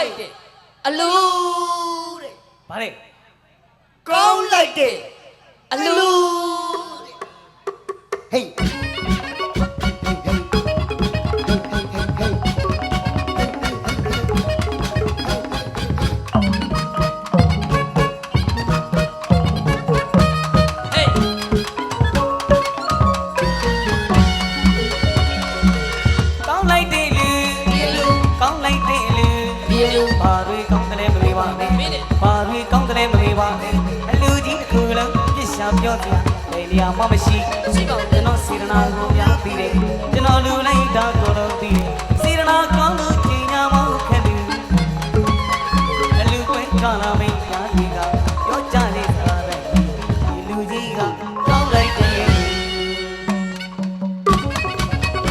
လိုက်တယ်အလူတဲ့ဗါလေကောင်းလိုက်တယ်အလူတဲ့ဟေး ပြစ်ရှာပြောစရာဘယ်နေရာမှမရှိရှိပါဦးကျွန်တော်စေရနာကိုပြပြီးတယ်ကျွန်တော်လူလိုက်တာကိုတော့ပြီးတယ်စေရနာကောင်းလို့ချိန်ညာမဟုတ်ခဲ့ဘူးအလူကွင်းကလာမင်းညာကြီးကပြောကြနေစားတယ်ဒီလူကြီးကကောင်းလိုက်တယ်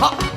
ဟာ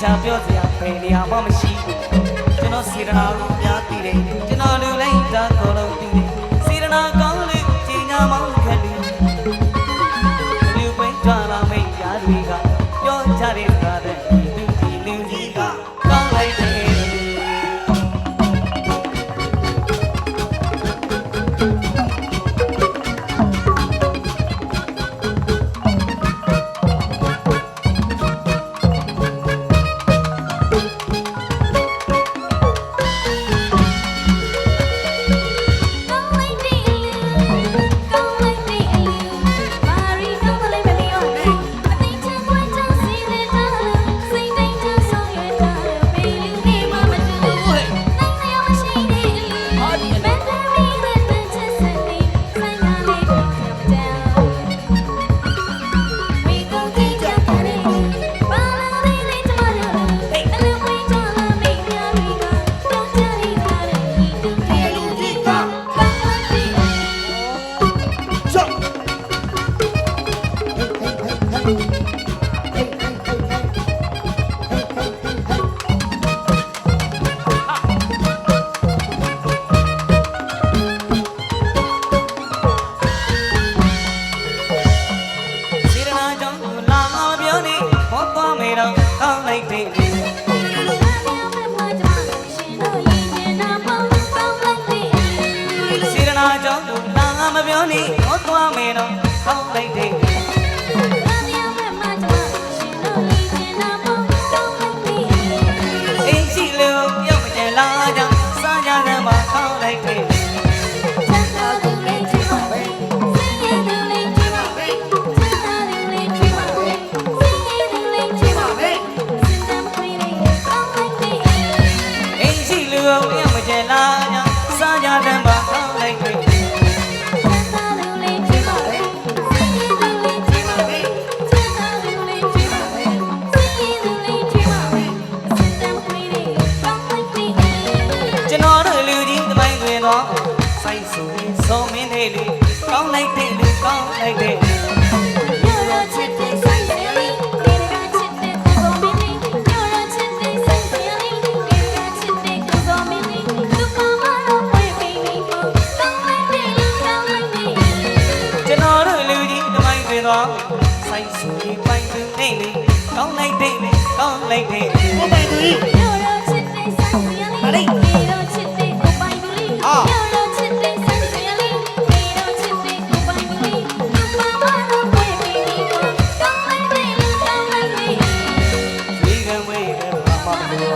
ရှာပြောစရာဘယ်နေရာမှမရှိဘူးကျွန်တော်စေရနာကိုပြပြီးတယ်ကျွန်တော်လူလိုက်တာကိုတော့ပြီး မပြောနေဟောသွားမေတော့ကောင်းလိုက်တဲ့လူ ဆုံးမင်းလေးလူကောင်းလိုက်တဲ့လူကောင်းလိုက်တဲ့လူကျွန်တော်တို့လူကြီးတမိုင်းတွေတော့စိုက်ဆူပြီးပိုင်သူနေလေကောင်းလိုက်တဲ့လေကောင်းလိုက်တဲ့လေဘုံ